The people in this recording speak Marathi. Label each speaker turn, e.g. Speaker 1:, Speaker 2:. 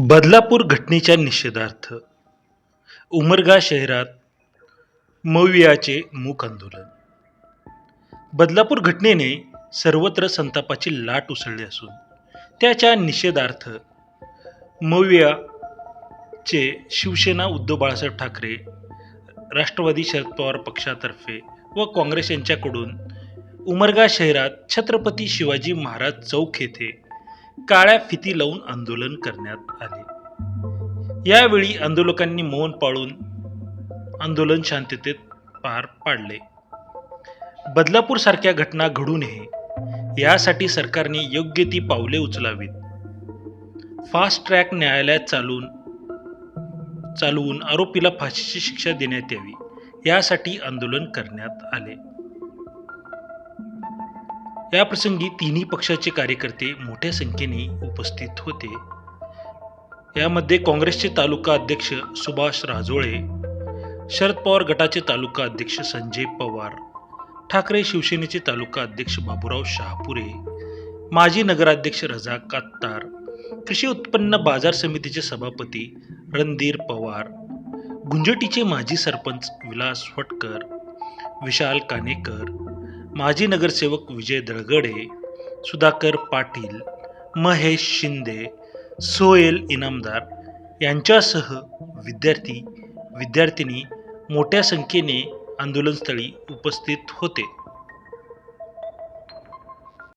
Speaker 1: बदलापूर घटनेच्या निषेधार्थ उमरगा शहरात मवियाचे मूक आंदोलन. बदलापूर घटनेने सर्वत्र संतापाची लाट उसळली असून त्याच्या निषेधार्थ मवियाचे शिवसेना उद्धव बाळासाहेब ठाकरे राष्ट्रवादी शरद पवार पक्षातर्फे व काँग्रेस यांच्याकडून उमरगा शहरात छत्रपती शिवाजी महाराज चौक येथे काळ्या फिती लावून आंदोलन करण्यात आले. यावेळी आंदोलकांनी मौन पाळून आंदोलन शांततेत पार पाडले. बदलापूर सारख्या घटना घडू नये यासाठी सरकारने योग्य ती पावले उचलावीत. फास्ट ट्रॅक न्यायालयात चालून चालवून आरोपीला फाशीची शिक्षा देण्यात यावी यासाठी आंदोलन करण्यात आले. याप्रसंगी तिन्ही पक्षाचे कार्यकर्ते मोठ्या संख्येने उपस्थित होते. यामध्ये काँग्रेसचे तालुका अध्यक्ष सुभाष राजोळे शरद पवार गटाचे तालुका अध्यक्ष संजय पवार ठाकरे शिवसेनेचे तालुका अध्यक्ष बाबूराव शहापुरे माजी नगराध्यक्ष रजा कात्तार कृषी उत्पन्न बाजार समितीचे सभापती रणधीर पवार गुंजटीचे माजी सरपंच विलास फटकर विशाल कानेकर माजी नगरसेवक विजय दळगडे सुधाकर पाटील महेश शिंदे सोहेल इनामदार यांच्यासह विद्यार्थी विद्यार्थिनी मोठ्या संख्येने आंदोलनस्थळी उपस्थित होते.